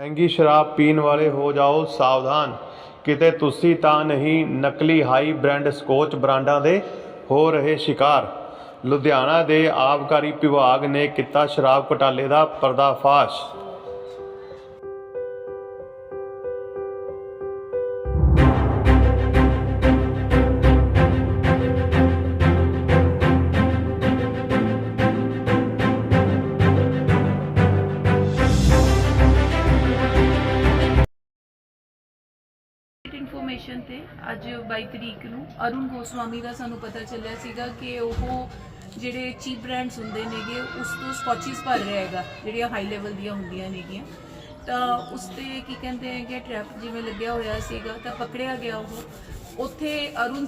ਮਹਿੰਗੀ ਸ਼ਰਾਬ ਪੀਣ ਵਾਲੇ ਹੋ ਜਾਓ, ਸਾਵਧਾਨ। ਕਿਤੇ ਤੁਸੀਂ ਤਾਂ ਨਹੀਂ ਨਕਲੀ ਹਾਈ ਬ੍ਰਾਂਡ ਸਕੋਚ ਬ੍ਰਾਂਡਾਂ ਦੇ ਹੋ ਰਹੇ ਸ਼ਿਕਾਰ? ਲੁਧਿਆਣਾ ਦੇ ਆਬਕਾਰੀ ਵਿਭਾਗ ਨੇ ਕੀਤਾ ਸ਼ਰਾਬ ਘੁਟਾਲੇ ਦਾ ਪਰਦਾਫਾਸ਼। ਇਨਫੋਰਮੇਸ਼ਨ ਤੇ ਅੱਜ 22 ਤਰੀਕ ਨੂੰ ਅਰੁਣ ਗੋਸਵਾਮੀ ਦਾ ਸਾਨੂੰ ਪਤਾ ਚੱਲਿਆ ਸੀਗਾ ਕਿ ਉਹ ਜਿਹੜੇ ਚੀਪ ਬ੍ਰਾਂਡਸ ਹੁੰਦੇ ਨੇਗੇ, ਉਸ ਤੋਂ ਸਕੌਚਿਸ ਭਰ ਰਿਹਾ ਹੈਗਾ, ਜਿਹੜੀਆਂ ਹਾਈ ਲੈਵਲ ਦੀਆਂ ਹੁੰਦੀਆਂ ਨੇਗੀਆਂ। ਤਾਂ ਉਸ ਤੇ ਕੀ ਕਹਿੰਦੇ ਹੈਗੇ ਟ੍ਰੈਪ ਜਿਵੇਂ ਲੱਗਿਆ ਹੋਇਆ ਸੀਗਾ, ਤਾਂ ਪਕੜਿਆ ਗਿਆ ਉਹ। ਉੱਥੇ ਅਰੁਣ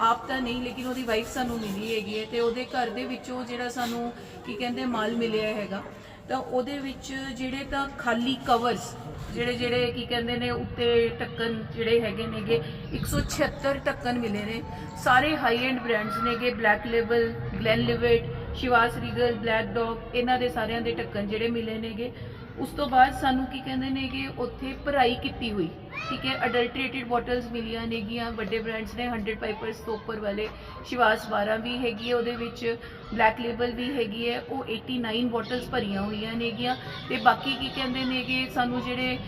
ਆਪ ਤਾਂ ਨਹੀਂ, ਲੇਕਿਨ ਉਹਦੀ ਵਾਈਫ ਸਾਨੂੰ ਮਿਲੀ ਹੈਗੀ ਹੈ ਤੇ ਉਹਦੇ ਘਰ ਦੇ ਵਿੱਚੋਂ ਜਿਹੜਾ ਸਾਨੂੰ ਕੀ ਕਹਿੰਦੇ ਮਾਲ ਮਿਲਿਆ ਹੈਗਾ। ਤਾਂ ਉਹਦੇ ਵਿੱਚ ਜਿਹੜੇ ਤਾਂ ਖਾਲੀ ਕਵਰਸ ਜਿਹੜੇ ਜਿਹੜੇ ਕੀ ਕਹਿੰਦੇ ਨੇ, ਉੱਤੇ ਢੱਕਣ ਜਿਹੜੇ ਹੈਗੇ ਨੇਗੇ 176 ਢੱਕਣ ਮਿਲੇ ਨੇ। ਸਾਰੇ ਹਾਈ ਐਂਡ ਬ੍ਰਾਂਡਸ ਨੇਗੇ Black Label Glenlivet Chivas Regal Black Dog, ਇਹਨਾਂ ਦੇ ਸਾਰਿਆਂ ਦੇ ਢੱਕਣ ਜਿਹੜੇ ਮਿਲੇ ਨੇਗੇ। ਉਸ ਤੋਂ ਬਾਅਦ ਸਾਨੂੰ ਕੀ ਕਹਿੰਦੇ ਨੇਗੇ, ਉੱਥੇ ਭਰਾਈ ਕੀਤੀ ਹੋਈ, ਠੀਕ ਹੈ ਅਡਲਟਰੇਟਿਡ ਬੋਟਲਸ ਮਿਲੀਆਂ ਨੇਗੀਆਂ, ਵੱਡੇ ਬ੍ਰਾਂਡਸ ਨੇ 100 ਪਾਈਪਰਸ ਤੋਂ ਉੱਪਰ ਵਾਲੇ ਸ਼ਿਵਾਸ 12 ਵੀ ਹੈਗੀ ਹੈ, ਉਹਦੇ ਵਿੱਚ ਬਲੈਕ ਲੇਬਲ ਵੀ ਹੈਗੀ ਹੈ, ਉਹ 89 ਬੋਟਲਸ ਭਰੀਆਂ ਹੋਈਆਂ ਨੇਗੀਆਂ। ਤੇ ਬਾਕੀ ਕੀ ਕਹਿੰਦੇ ਨੇਗੇ, ਸਾਨੂੰ ਜਿਹੜੇ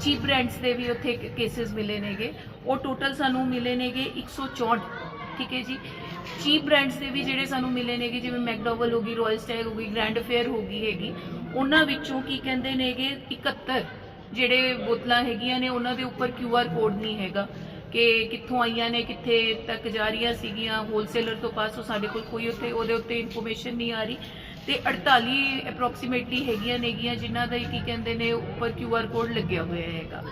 ਚੀਪ ਬ੍ਰਾਂਡਸ ਦੇ ਵੀ ਉੱਥੇ ਕੇसेस ਮਿਲੇ ਨੇਗੇ। ਉਹ ਟੋਟਲ ਸਾਨੂੰ ਮਿਲੇ ਨੇਗੇ 164 ਠੀਕ ਹੈ ਜੀ। ਚੀਪ ਬ੍ਰਾਂਡਸ ਦੇ ਵੀ ਜਿਹੜੇ ਸਾਨੂੰ ਮਿਲੇ ਨੇਗੇ, ਜਿਵੇਂ ਮੈਕਡੋਵਲ ਹੋ ਗਈ ਰਾਇਲ ਸਟੈਗ ਹੋ ਗਈ ਗ੍ਰੈਂਡ ਅਫੇਅਰ ਹੋ ਗਈ ਹੈਗੀ, ਉਹਨਾਂ ਵਿੱਚੋਂ ਕੀ ਕਹਿੰਦੇ ਨੇਗੇ 71 ਜਿਹੜੇ ਬੋਤਲਾਂ ਹੈਗੀਆਂ ਨੇ, ਉਹਨਾਂ ਦੇ ਉੱਪਰ ਕਿਊ ਕੋਡ ਨਹੀਂ ਹੈਗਾ ਕਿ ਕਿੱਥੋਂ ਆਈਆਂ ਨੇ, ਕਿੱਥੇ ਤੱਕ ਜਾ ਰਹੀਆਂ ਸੀਗੀਆਂ ਹੋਲਸੇਲਰ ਤੋਂ ਪਾਸੋਂ ਸਾਡੇ ਕੋਲ ਕੋਈ ਉੱਤੇ ਉਹਦੇ ਉੱਤੇ ਇਨਫੋਰਮੇਸ਼ਨ ਨਹੀਂ ਆ ਰਹੀ। ਤੇ 48 ਅਪਰੋਕਸੀਮੇਟਲੀ ਹੈਗੀਆਂ ਨੇਗੀਆਂ, ਜਿਨ੍ਹਾਂ ਦਾ ਕੀ ਕਹਿੰਦੇ ਨੇ, ਉੱਪਰ ਕਿਊ ਆਰ ਕੋਡ ਲੱਗਿਆ ਹੋਇਆ ਹੈਗਾ।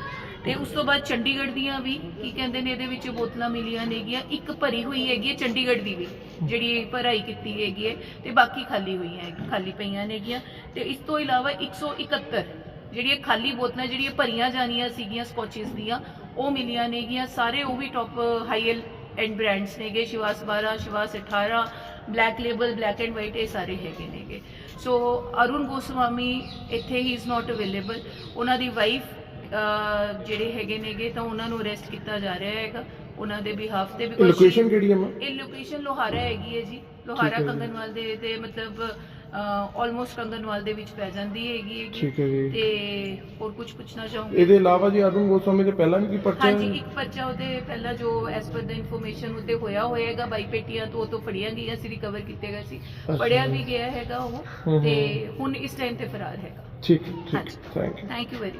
ਤੇ ਉਸ ਤੋਂ ਬਾਅਦ ਚੰਡੀਗੜ੍ਹ ਦੀਆਂ ਵੀ, ਕੀ ਕਹਿੰਦੇ ਨੇ ਇਹਦੇ ਵਿੱਚ ਬੋਤਲਾਂ ਮਿਲੀਆਂ ਨੇਗੀਆਂ, ਇੱਕ ਭਰੀ ਹੋਈ ਹੈਗੀ ਹੈ ਚੰਡੀਗੜ੍ਹ ਦੀ ਵੀ, ਜਿਹੜੀ ਭਰਾਈ ਕੀਤੀ ਹੈਗੀ ਹੈ ਤੇ ਬਾਕੀ ਖਾਲੀ ਹੋਈ ਹੈ, ਖਾਲੀ ਪਈਆਂ ਨੇਗੀਆਂ। ਤੇ ਇਸ ਤੋਂ ਇਲਾਵਾ 171 ਜਿਹੜੀਆਂ ਖਾਲੀ ਬੋਤਲਾਂ, ਜਿਹੜੀਆਂ ਭਰੀਆਂ ਜਾਣੀਆਂ ਸੀਗੀਆਂ ਸਕੌਚਿਸ ਦੀਆਂ, ਉਹ ਮਿਲੀਆਂ ਨੇਗੀਆਂ। ਸਾਰੇ ਉਹ ਵੀ ਟੌਪ ਹਾਈ ਐਂਡ ਬ੍ਰਾਂਡਸ ਨੇਗੇ, Chivas 12 Chivas 18 black label black and white ਇਹ ਸਾਰੇ ਹੈਗੇ ਨੇਗੇ। ਸੋ ਅਰੁਣ ਗੋਸਵਾਮੀ ਇੱਥੇ ਹੀ ਇਜ਼ ਨਾਟ ਅਵੇਲੇਬਲ ਉਹਨਾਂ ਦੀ ਵਾਈਫ ਜਿਹੜੇ ਹੈਗੇ ਨੇਗੇ ਤਾਂ ਉਹਨਾਂ ਨੂੰ ਅਰੈਸਟ ਕੀਤਾ ਜਾ ਰਿਹਾ ਹੈਗਾ। ਉਹਨਾਂ ਦੇ ਬਿਹਾਫ ਤੇ because ਲੋਕੇਸ਼ਨ ਕਿਹੜੀ ਹੈ ਮੈਂ ਇਹ ਲੋਕੇਸ਼ਨ ਲੋਹਾਰਾ ਹੈਗੀ ਹੈ ਜੀ। ਲੋਹਾਰਾ ਹੈ। ਕੰਗਨਵਾਲ ਦੇ ਤੇ ਮਤਲਬ ਆਲਮੋਸਟ ਕੰਗਨਵਾਲ ਦੇ ਵਿੱਚ ਪੈ ਜਾਂਦੀ ਹੈਗੀ ਹੈਗੀ ਠੀਕ ਹੈ ਜੀ। ਤੇ ਹੋਰ ਕੁਝ ਪੁੱਛਣਾ ਚਾਹੋਗੇ? ਇਹਦੇ ਇਲਾਵਾ ਜੀ ਅਰੁਣ ਗੋਸਵਾਮੀ ਦੇ ਪਹਿਲਾਂ ਵੀ ਕੀ ਪਰਚਾ ਹਾਂਜੀ ਹੈ ਇੱਕ ਪਰਚਾ ਉਹਦੇ ਪਹਿਲਾਂ ਜੋ ਐਸ ਪਰ ਦਾ ਇਨਫੋਰਮੇਸ਼ਨ ਉੱਤੇ ਹੋਇਆ ਹੋਏਗਾ ਬਾਈ ਪੇਟੀਆਂ ਤੋਂ ਉਹ ਤੋਂ ਫੜੀਆਂ ਗਈਆਂ ਸੀ ਰਿਕਵਰ ਕੀਤੇ ਗਏ ਸੀ। ਫੜਿਆ। ਵੀ ਗਿਆ ਹੈਗਾ ਉਹ ਤੇ ਹੁਣ ਇਸ ਟਾਈਮ ਤੇ ਫਰਾਰ ਹੈਗਾ। ਠੀਕ ਹੈ, ਠੀਕ। Thank you thank you very